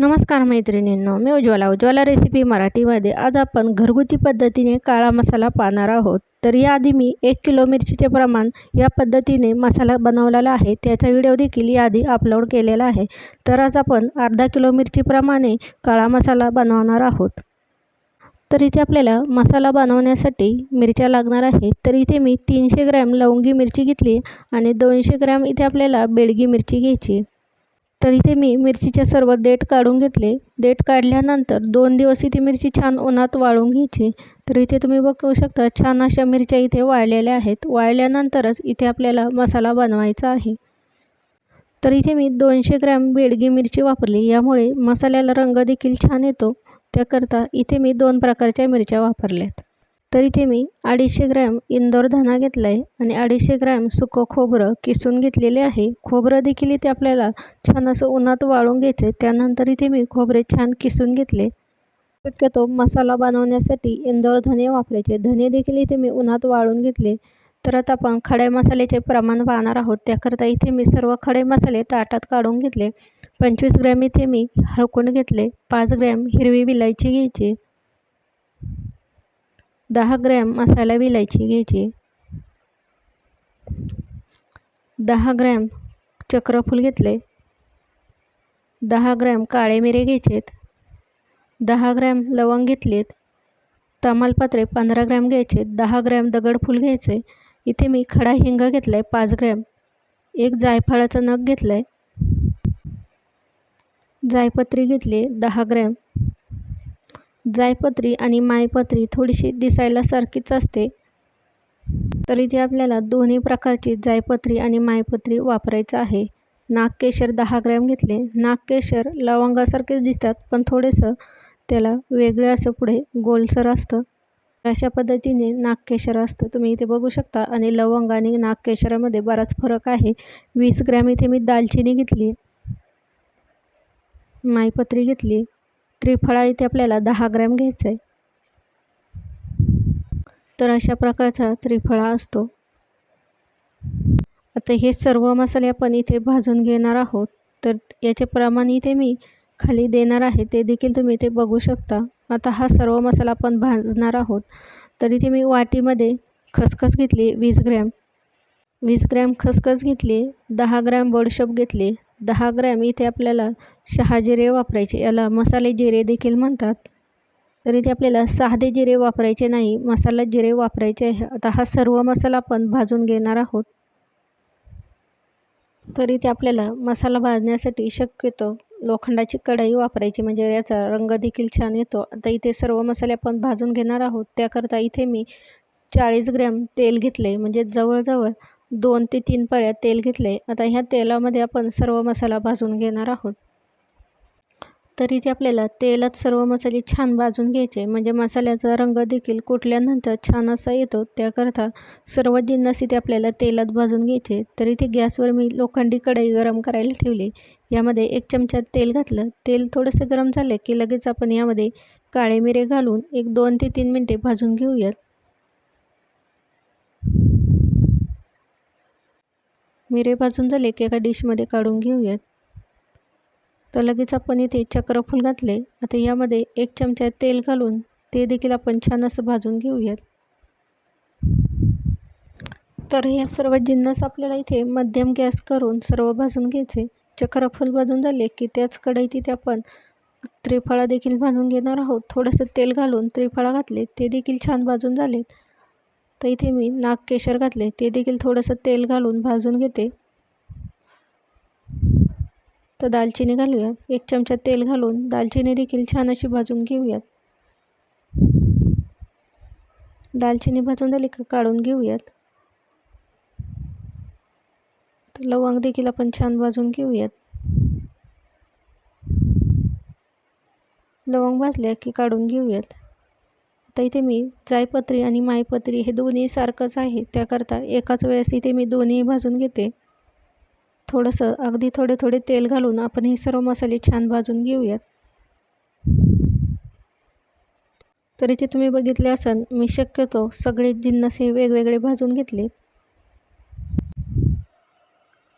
नमस्कार मैत्रिणींनो मी उज्ज्वला. उज्ज्वला रेसिपी मराठीमध्ये. आज आपण घरगुती पद्धतीने काळा मसाला पाहणार आहोत. तर याआधी मी एक किलो मिरचीचे प्रमाण या पद्धतीने मसाला बनवलेला आहे. त्याचा व्हिडिओ देखील याआधी अपलोड केलेला आहे. तर आज आपण अर्धा किलो मिरचीप्रमाणे काळा मसाला बनवणार आहोत. तर इथे आपल्याला मसाला बनवण्यासाठी मिरच्या लागणार आहे तर इथे मी तीनशे ग्रॅम लवंगी मिरची घेतली आणि दोनशे ग्रॅम इथे आपल्याला बेडगी मिरची घ्यायची तर इथे मी मिरचीचे सर्व देठ काढून घेतले. देठ काढल्यानंतर दोन दिवस इथे मिरची छान उन्हात वाळून घ्यायची. तर इथे तुम्ही बघू शकता छान अशा मिरच्या इथे वाळलेल्या आहेत. वाळल्यानंतरच इथे आपल्याला मसाला बनवायचा आहे. तर इथे मी दोनशे ग्रॅम बेडगी मिरची वापरली. यामुळे मसाल्याला रंग देखील छान येतो. त्याकरता इथे मी दोन प्रकारच्या मिरच्या वापरल्यात. तर इथे मी अडीचशे ग्रॅम इंदोर धना घेतला आहे आणि अडीचशे ग्रॅम सुकं खोबरं किसून घेतलेले आहे. खोबरं देखील इथे आपल्याला छान असं उन्हात वाळून घ्यायचं आहे त्यानंतर इथे मी खोबरे छान किसून घेतले. शक्यतो मसाला बनवण्यासाठी इंदोर धने वापरायचे. धने देखील इथे मी उन्हात वाळून घेतले. तर आता आपण खडे मसाल्याचे प्रमाण पाहणार आहोत. त्याकरता इथे मी सर्व खडे मसाले ताटात काढून घेतले. पंचवीस ग्रॅम इथे मी हळकुंड घेतले. पाच ग्रॅम हिरवी विलायची घ्यायची. दहा ग्रॅम मसाला विलायची घ्यायची. दहा ग्रॅम चक्रफूल घेतले. दहा ग्रॅम काळे मिरे घ्यायचेत. दहा ग्रॅम लवंग घेतलेत. तमालपत्रे पंधरा ग्रॅम घ्यायचे दहा ग्रॅम दगडफूल घ्यायचे. इथे मी खडा हिंग घेतला आहे पाच ग्रॅम. एक जायफळाचा नग घेतला आहे जायपत्री घेतली दहा ग्रॅम. जायपत्री आणि मायपत्री थोडीशी दिसायला सारखीच असते. तर इथे आपल्याला दोन्ही प्रकारची जायपत्री आणि मायपत्री वापरायचं आहे. नागकेशर दहा ग्रॅम घेतले. नागकेशर लवंगासारखेच दिसतात पण थोडंसं त्याला वेगळं असं पुढे गोलसर असतं. अशा पद्धतीने नागकेशर असतं. तुम्ही इथे बघू शकता आणि लवंग आणि नागकेशरामध्ये बराच फरक आहे. वीस ग्रॅम इथे मी दालचिनी घेतली. मायपत्री घेतली. त्रिफळा इथे आपल्याला दहा ग्रॅम घ्यायचं आहे. तर अशा प्रकारचा त्रिफळा असतो. आता हे सर्व मसाले आपण इथे भाजून घेणार आहोत. तर याचे प्रमाण इथे मी खाली देणार आहे. ते देखील तुम्ही इथे बघू शकता. आता हा सर्व मसाला आपण भाजणार आहोत. तर इथे मी वाटीमध्ये खसखस घेतली वीस ग्रॅम. वीस ग्रॅम खसखस घेतली दहा ग्रॅम बडशोप घेतली दहा ग्रॅम इथे आपल्याला शहाजिरे वापरायचे. याला मसाले जिरे देखील म्हणतात. तर इथे आपल्याला साधे जिरे वापरायचे नाही मसाला जिरे वापरायचे आहे. आता हा सर्व मसाला आपण भाजून घेणार आहोत. तर इथे आपल्याला मसाला भाजण्यासाठी शक्यतो लोखंडाची कढई वापरायची म्हणजे याचा रंग देखील छान येतो. आता इथे सर्व मसाले आपण भाजून घेणार आहोत. त्याकरता इथे मी चाळीस ग्रॅम तेल घेतले म्हणजे जवळजवळ दोन ते तीन पळ्या तेल घेतले. आता ह्या तेलामध्ये आपण सर्व मसाला भाजून घेणार आहोत. तर इथे आपल्याला तेलात सर्व मसाले छान भाजून घ्यायचे. म्हणजे मसाल्याचा रंग देखील कुठल्यानंतर छान असा येतो. त्याकरता सर्व जिन्नस इथे आपल्याला तेलात भाजून घ्यायचे. तर इथे गॅसवर मी लोखंडी कढई गरम करायला ठेवली. यामध्ये एक चमचा तेल घातलं. तेल थोडंसं गरम झालं की लगेच आपण यामध्ये काळे मिरे घालून एक दोन ते तीन मिनटे भाजून घेऊयात. मिरे भाजून झाले की एका डिशमध्ये काढून घेऊयात. तर लगेच आपण इथे चक्रफूल घातले. आता यामध्ये एक चमचा तेल घालून ते देखील आपण छान असं भाजून घेऊयात. तर या सर्व जिन्नस आपल्याला इथे मध्यम गॅस करून सर्व भाजून घ्यायचे. चक्रफूल भाजून झाले की त्याच कढईत इथे आपण त्रिफळा देखील भाजून घेणार आहोत. थोडंसं तेल घालून त्रिफळा घातले ते देखील छान भाजून झालेत. तर इथे मी नागकेशर घातले. ते देखील थोडंसं तेल घालून भाजून घेते. तर दालचिनी घालूयात. एक चमचा तेल घालून दालचिनी देखील छान अशी भाजून घेऊयात. दालचिनी भाजून झाली का काढून घेऊयात. तर लवंग देखील आपण छान भाजून घेऊयात. लवंग भाजल्या की काढून घेऊयात. आता इथे मी जायपत्री आणि मायपत्री हे दोन्ही सारखंच आहे. त्याकरता एकाच वेळेस इथे मी दोन्ही भाजून घेते. थोडंसं अगदी थोडे थोडे तेल घालून आपण हे सर्व मसाले छान भाजून घेऊयात. तर इथे तुम्ही बघितले असाल मी शक्यतो सगळे जिन्नस हे वेगवेगळे भाजून घेतले.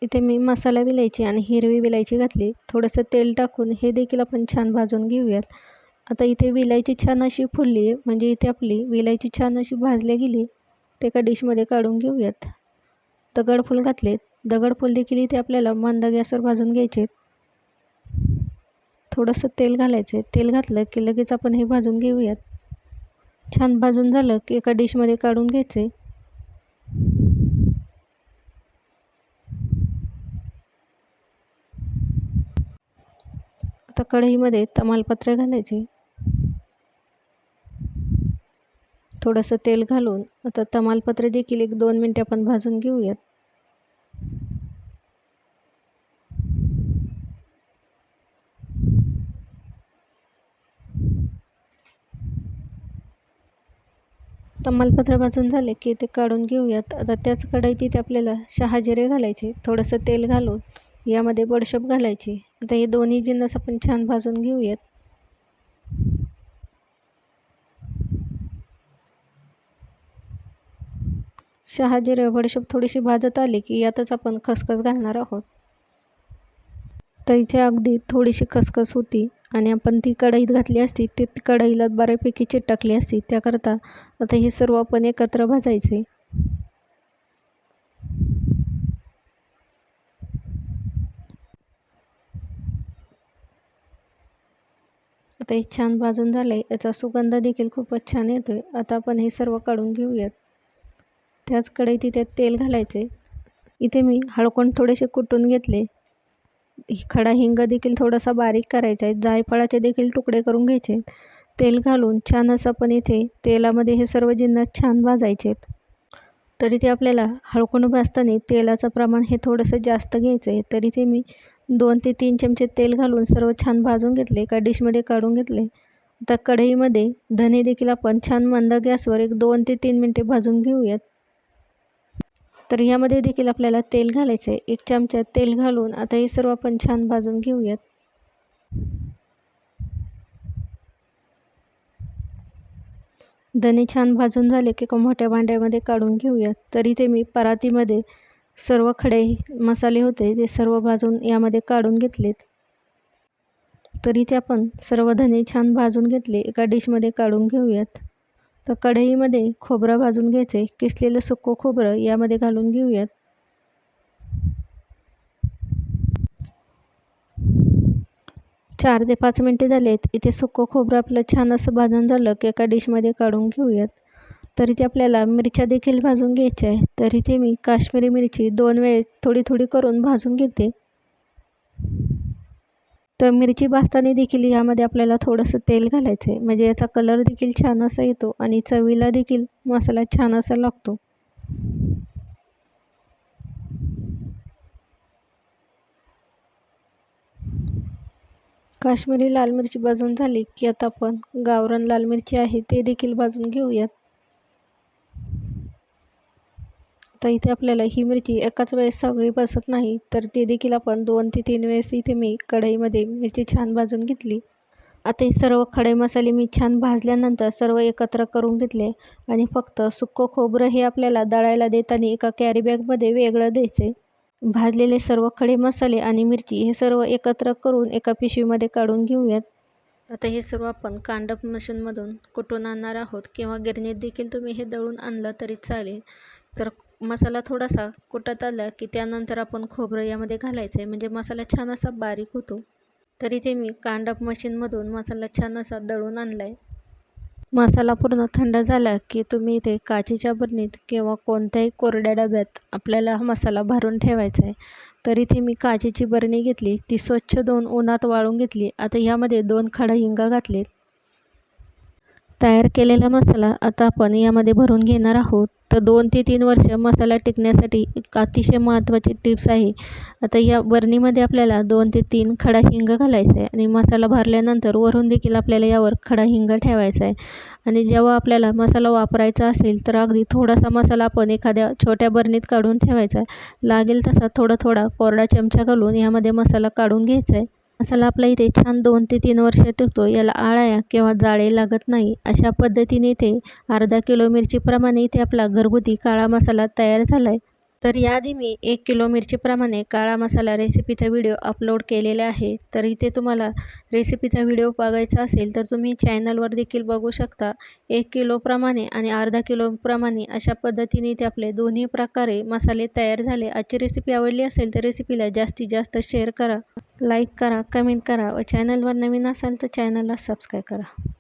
इथे मी मसाला विलायची आणि हिरवी विलायची घातली. थोडंसं तेल टाकून हे देखील आपण छान भाजून घेऊयात. आता इथे विलायची छान अशी फुलली आहे. म्हणजे इथे आपली विलायची छान अशी भाजली गेली ते एका डिशमध्ये काढून घेऊयात. दगडफूल घातले दगडफूल देखील इथे आपल्याला मंद गॅसवर भाजून घ्यायचे थोडंसं तेल घालायचं तेल घातलं की लगेच आपण हे भाजून घेऊयात. छान भाजून झालं की एका डिशमध्ये काढून घ्यायचे आता कढईमध्ये तमालपत्र घालायचे. थोडंसं तेल घालून आता तमालपत्र देखील एक दोन मिनटे आपण भाजून घेऊयात. तमालपत्र भाजून झाले की ते काढून घेऊयात. आता त्याच कढाईत तिथे आपल्याला शहाजिरे घालायचे थोडंसं तेल घालून यामध्ये बडशोप घालायची. आता हे दोन्ही जिन्नस आपण छान भाजून घेऊयात. शहाजिरे बडशोप थोडीशी भाजत आली की यातच आपण खसखस घालणार आहोत. तर इथे अगदी थोडीशी खसखस होती आणि आपण ती कढईत घातली असती ती कढईला बऱ्यापैकी चिटकली असती. त्याकरता आता हे सर्व आपण एकत्र भाजायचे. आता हे छान भाजून झालं आहे याचा सुगंध देखील खूपच छान येतो आहे आता आपण हे सर्व काढून घेऊयात. त्याच कढईत इथे तेल घालायचे. इथे मी हळकोण थोडेसे कुटून घेतले. खडा हिंग देखील थोडासा बारीक करायचा आहे. जायफळाचे देखील तुकडे करून घ्यायचे. तेल घालून छान असं पण इथे तेलामध्ये हे सर्व जिन्नस छान भाजायचे आहेत. तरी ते आपल्याला हळकुंड भाजताना तेलाचं प्रमाण हे थोडंसं जास्त घ्यायचं आहे. तरी ते मी दोन ते तीन चमचे तेल घालून सर्व छान भाजून घेतले. एका डिशमध्ये काढून घेतले. आता कढईमध्ये धने देखील आपण छान मंद गॅसवर एक दोन ते तीन मिनटे भाजून घेऊयात. तर यामध्ये देखील आपल्याला तेल घालायचं आहे एक चमचा तेल घालून आता हे सर्व आपण छान भाजून घेऊयात. धने छान भाजून झाले की मोठ्या भांड्यामध्ये काढून घेऊयात. तर इथे मी परातीमध्ये सर्व खडे मसाले होते ते सर्व भाजून यामध्ये काढून घेतलेत. तर इथे आपण सर्व धने छान भाजून घेतले. एका डिशमध्ये काढून घेऊयात. तर कढईमध्ये खोबरं भाजून घ्यायचे. किसलेलं सुक्कं खोबरं यामध्ये घालून घेऊयात. चार ते पाच मिनटे झालेत. इथे सुक्कं खोबरं आपलं छान असं भाजून झालं की एका डिशमध्ये काढून घेऊयात. तर इथे आपल्याला मिरच्या देखील भाजून घ्यायच्या आहे तर इथे मी काश्मीरी मिरची दोन वेळेस थोडी थोडी करून भाजून घेते. तर मिरची भाजताना देखील यामध्ये आपल्याला थोडंसं तेल घालायचं आहे म्हणजे याचा कलर देखील छान असा येतो आणि चवीला देखील मसाला छान असा लागतो. काश्मीरी लाल मिरची भाजून झाली की आता आपण गावरान लाल मिरची आहे ते देखील भाजून घेऊयात. तर इथे आपल्याला ही मिरची एकाच वेळेस सगळी बसत नाही तर ते देखील आपण दोन ते तीन वेळेस इथे मी कढईमध्ये मिरची छान भाजून घेतली. आता हे सर्व खडे मसाले मी छान भाजल्यानंतर सर्व एकत्र करून घेतले आणि फक्त सुकं खोबरं हे आपल्याला दळायला देताना एका कॅरी बॅगमध्ये वेगळं द्यायचे. भाजलेले सर्व खडे मसाले आणि मिरची हे सर्व एकत्र करून एका पिशवीमध्ये काढून घेऊयात. आता हे सर्व आपण कांडप मशीनमधून कुटून आणणार आहोत किंवा गिरणीत देखील तुम्ही हे दळून आणलं तरी चालेल. तर मसाला थोडासा कुटत आला की त्यानंतर आपण खोबरं यामध्ये घालायचं आहे म्हणजे मसाला छान असा बारीक होतो. तर इथे मी कांडप मशीनमधून मसाला छान असा दळून आणला आहे मसाला पूर्ण थंड झाला की तुम्ही इथे काचेच्या बरणीत किंवा कोणत्याही कोरड्या डब्यात आपल्याला हा मसाला भरून ठेवायचा आहे तर इथे मी काचेची बरणी घेतली ती स्वच्छ दोन उन्हात वाळून घेतली. आता ह्यामध्ये दोन खडा हिंगा घातलेत. तयार केलेला मसाला आता आपण यामध्ये भरून घेणार आहोत. तर दोन ते तीन वर्ष मसाला टिकण्यासाठी एक अतिशय महत्त्वाची टिप्स आहे. आता या बरणीमध्ये आपल्याला दोन ते तीन खडा हिंग घालायचा आहे आणि मसाला भरल्यानंतर वरून देखील आपल्याला यावर खडा हिंग ठेवायचा आहे. आणि जेव्हा आपल्याला मसाला वापरायचा असेल तर अगदी थोडासा मसाला आपण एखाद्या छोट्या बरणीत काढून ठेवायचा आहे. लागेल तसा थोडा थोडा कोरडा चमचा घालून यामध्ये मसाला काढून घ्यायचा आहे. मसाला आपला इथे छान दोन ते तीन वर्ष टिकतो. याला आळ्या किंवा जाळे लागत नाही. अशा पद्धतीने इथे अर्धा किलो मिरचीप्रमाणे इथे आपला घरगुती काळा मसाला तयार झाला आहे तर याआधी मी एक किलो मिरचीप्रमाणे काळा मसाला रेसिपीचा व्हिडिओ अपलोड केलेला आहे. तर इथे तुम्हाला रेसिपीचा व्हिडिओ बघायचा असेल तर तुम्ही चॅनलवर देखील बघू शकता. एक किलोप्रमाणे आणि अर्धा किलोप्रमाणे अशा पद्धतीने इथे आपले दोन्ही प्रकारे मसाले तयार झाले. आजची रेसिपी आवडली असेल तर रेसिपीला जास्तीत जास्त शेअर करा लाईक करा कमेंट करा व चॅनलवर नवीन असाल तर चॅनलला सबस्क्राईब करा.